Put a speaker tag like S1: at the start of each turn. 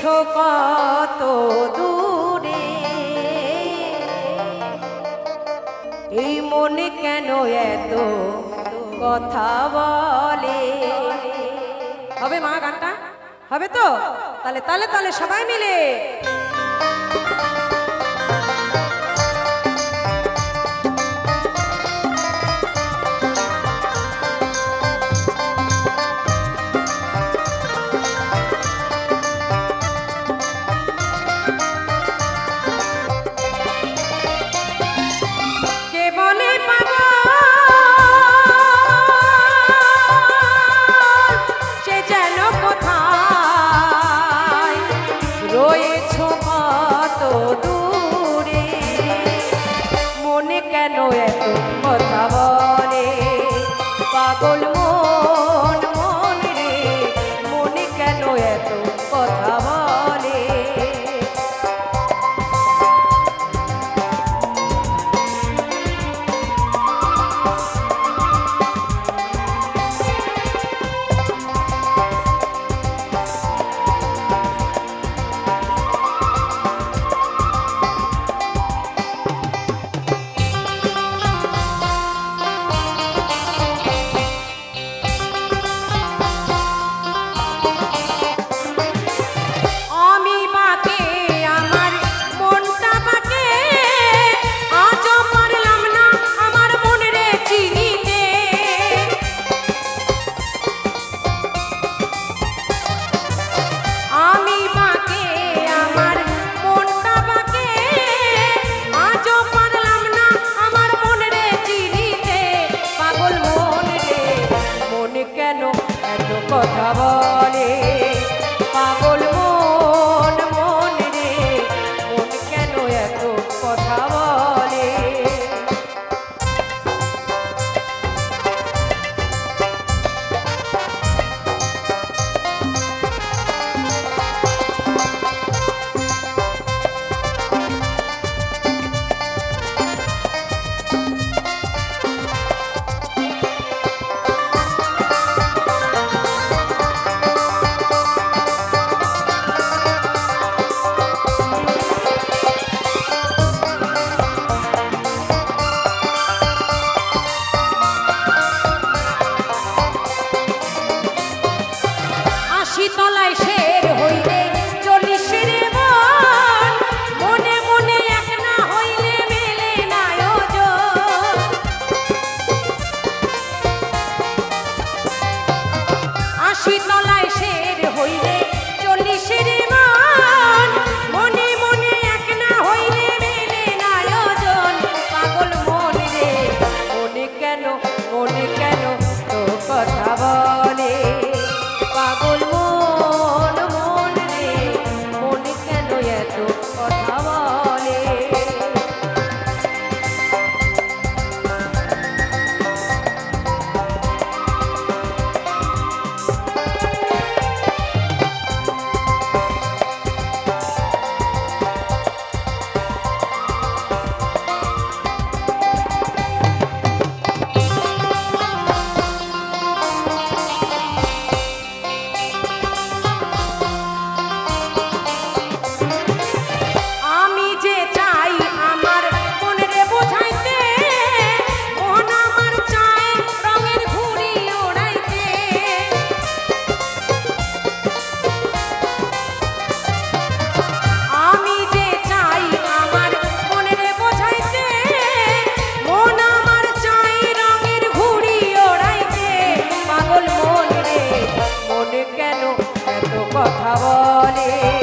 S1: গেছো কত দূরে? এই মনে কেন এত কথা বলে? হবে মা গানটা? হবে তো? তাহলে তাহলে তাহলে সবাই মিলে। কেন এত কথা বলে। পাগল মো 啊 শীতলায় সে কথা বলে।